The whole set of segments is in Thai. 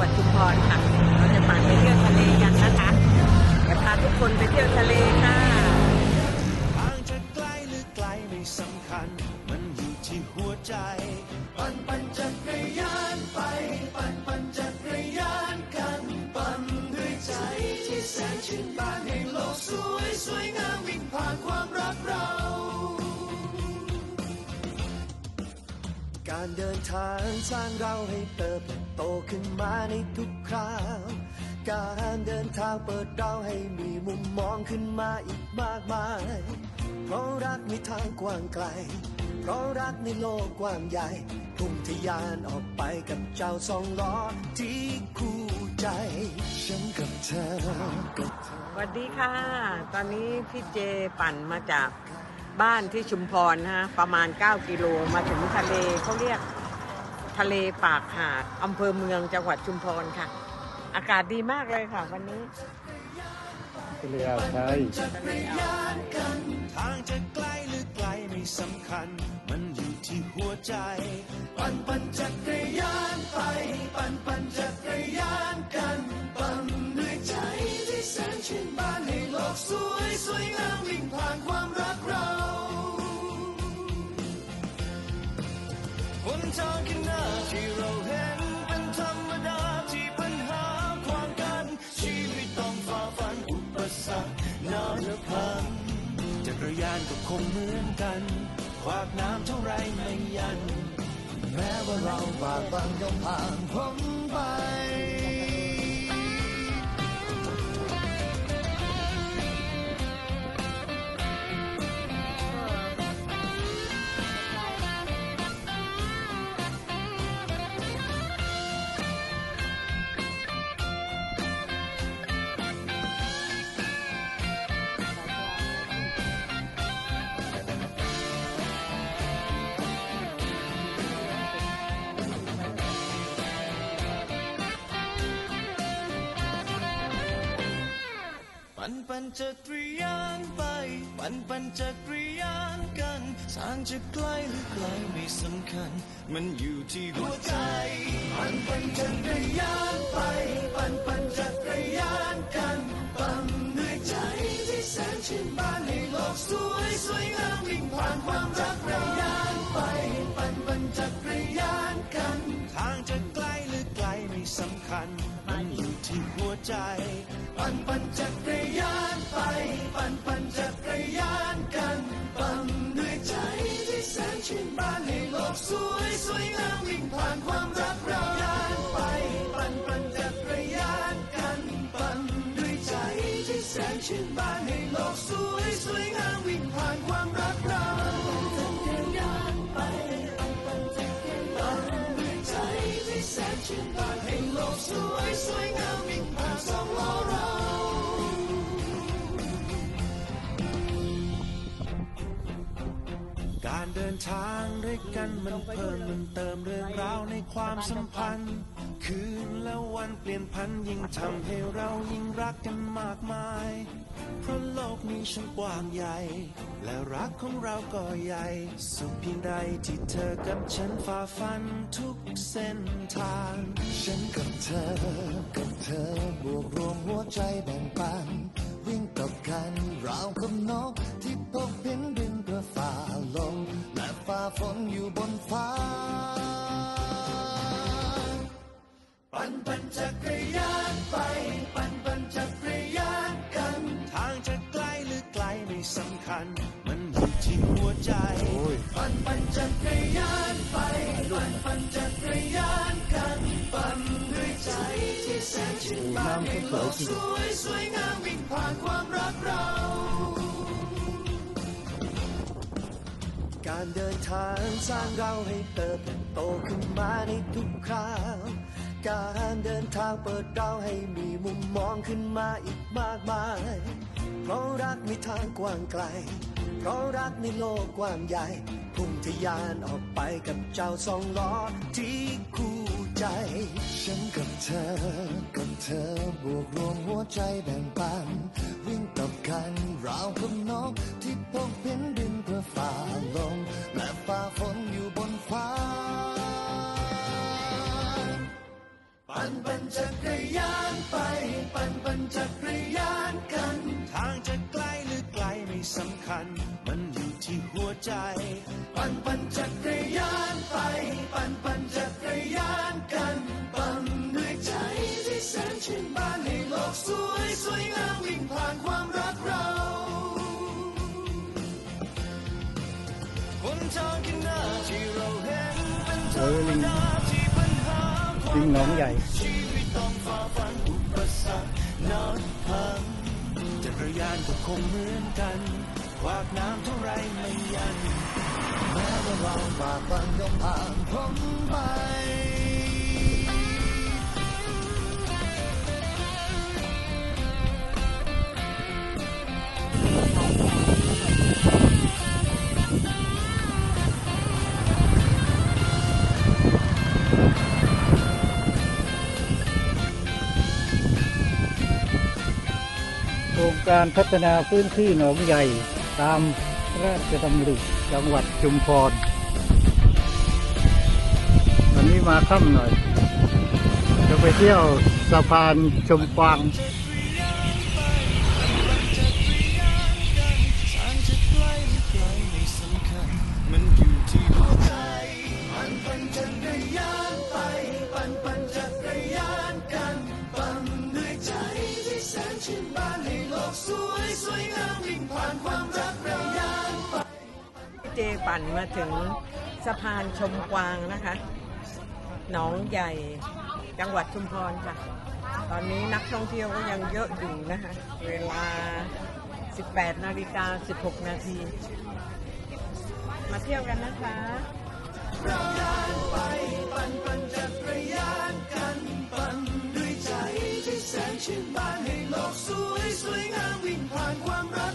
วัดชุมพรค่ะ เราจะไปเที่ยวทะเลกันนะคะจะพาทุกคนไปเที่ยวทะเลค่ะ กานสร้างเราให้เติบโตขึ้นมาในทุกคราว การเดินทางเปิดเราให้มีมุมมองขึ้นมาอีกมากมาย เพราะรักมีทางกว้างไกล เพราะรักในโลกกว้างใหญ่พุ่งทะยานออกไปกับเจ้าสองล้อที่คู่ใจ ฉันกับเธอกับเธอสวัสดีค่ะ ตอนนี้พี่เจปั่นมาจากบ้านที่ชุมพรนะฮะ ประมาณ 9 กิโลมาถึงทะเลเขาเรียก ทะเลปากหาดอำเภอเมืองจังหวัดชุมพรค่ะ อากาศดีมากเลยค่ะ วันนี้ทะเลอ่าวไทยทางจะใกล้หรือไกลไม่สำคัญ มันอยู่ที่หัวใจ ปั่นปั่นจักรยานไป ปั่นปั่นจักรยานกัน ปั่นด้วยใจที่แสนชื่นบานให้โลกสวยสวยงามวิ่งผ่านความรักเราหนทางข้างหน้ คงเหมือนกัน ขวากน้ำเท่าไรไม่ยัน แม้ว่าเราบากบังยอมผ่านพ้นไป นปั่นจักรยานไป ปั่นปั่นจักรยานกันทางจะใกล้หรือไกลไม่สำคัญ มันอยู่ที่หัวใจ ปั่นปั่นจักรยานไป ปั่นปั่นจักรยานกันปั่นด้วยใจที่แสนชื่นบานให้โลกสวยสวยงามวิ่งผ่านความรักรายานไป ปั่นปั่นจักรยานกัน ทางจะใกล้หรือไกลไม่สำคัญมันอยู่ ที่หัวใจ ปั่นปั่นจักรยานไป ปั่นปั่นจักรยานกัน ปั่นด้วยใจที่แสนชื่นบานให้โลกสวยสวยงามวิ่งผ่านความรักเรายานไป ปั่นปั่นจักรยานกัน ปั่นด้วยใจที่แสนชื่นบานให้โลกสวยสวยงามวิ่งผ่านความรักเราจักรยานไปปั่นปั่นจักรยานด้วยใจที่แสนชื่นบานให้โลกสวยสวยงาม การเดินทางด้วยกันมันเพิ่มมันเติมเรื่องราวในความสัมพันธ์ คืนและวันเปลี่ยนพันยิ่งทำให้เรายิ่งรักกันมากมาย เพราะโลกนี้ช่างกว้างใหญ่ และรักของเราก็ใหญ่ สุดเพียงใดที่เธอกับฉันฝ่าฟันทุกเส้นทาง ฉันกับเธอ กับเธอบวกรวมหัวใจแบ่งปัน วิ่งกับกันราวกับนกที่พบเห็นดินเพื่อฝ่าลมและฝ่าฝนอยู่บนฟ้า ปั่นปั่นจักรยานไป ปั่นจักรยานไป ปั่นปั่นจักรยานกันปั่นด้วยใจที่แสนชื่นบานให้โลกสวยสวยงามวิ่งผ่านความรักเรา การเดินทางสร้างเราให้เติบโตขึ้นมาในทุกคราวการเดินทางเปิดเราให้มีมุมมองขึ้นมาอีกมากมาย ราะรักมีทางกว้างไกล เพราะรักในโลกกว้างใหญ่ พุ่งทะยานออกไปกับเจ้าสองล้อที่คู่ใจ ฉันกับเธอ กับเธอบวกรวมหัวใจแบ่งปัน วิ่งตบกันราวกับนกที่พบเห็นดินเพื่อฝ่าลม ลิงลิงหนองใหญ่ชีวิตต้องฝ่าฟันอุปสรรคนับพันจักรยานก็คงเหมือนกันวากน้ำเท่าไรไม่ยันแม้ว่าเราฝ่าฟันยอมผ่านพ้นไป การพัฒนาพื้นที่หนองใหญ่ตามระราชดำริจังหวัดชุมพรวันนี้มาค่ำหน่อย จะไปเที่ยวสะพานชมกวาง จปั่นมาถึงสะพานชมกวางนะคะ หนองใหญ่จังหวัดชุมพรค่ะ ตอนนี้นักท่องเที่ยวก็ยังเยอะอยู่นะคะ เวลา 18 นาฬิกา 16 นาที มาเที่ยวกันนะคะปั่นปั่นจักรยานกันปั่นด้วยใจที่แสนชื่นบานให้โลกสวยสวยงามวิ่งผ่านความรัก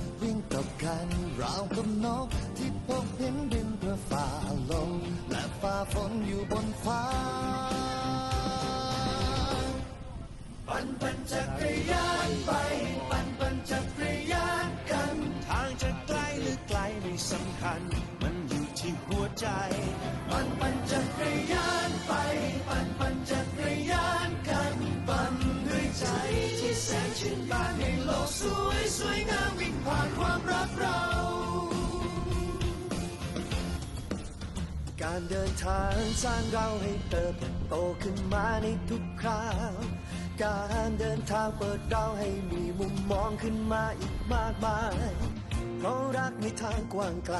วิ่งตบกันราวกับนก ที่พบเห็นดินเพื่อฝ่าลมและฝ่าฝนอยู่บนฟ้าปั่นปั่นจักรยานไป การเดินทางสร้างเราให้เติบโตขึ้นมาในทุกคราว การเดินทางเปิดเราให้มีมุมมองขึ้นมาอีกมากมาย เพราะรักในทางกว้างไกล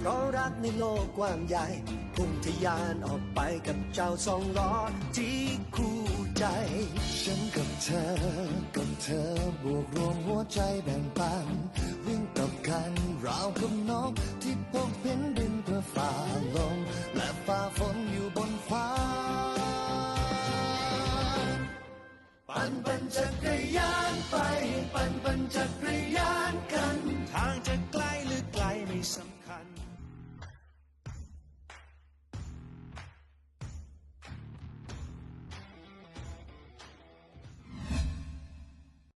เพราะรักในโลกกว้างใหญ่พุ่งทะยานออกไปกับเจ้าสองล้อที่คู่ใจ ฉันกับเธอ กับเธอบวกรวมหัวใจแบ่งปัน วิ่งตบกันราวกับนกที่พบเห็นดินเพื่อ ฝ่าลมและฝ่าฝนอยู่บนฟ้าปั่นปั่นจักรยานไป ปั่นปั่นจักรย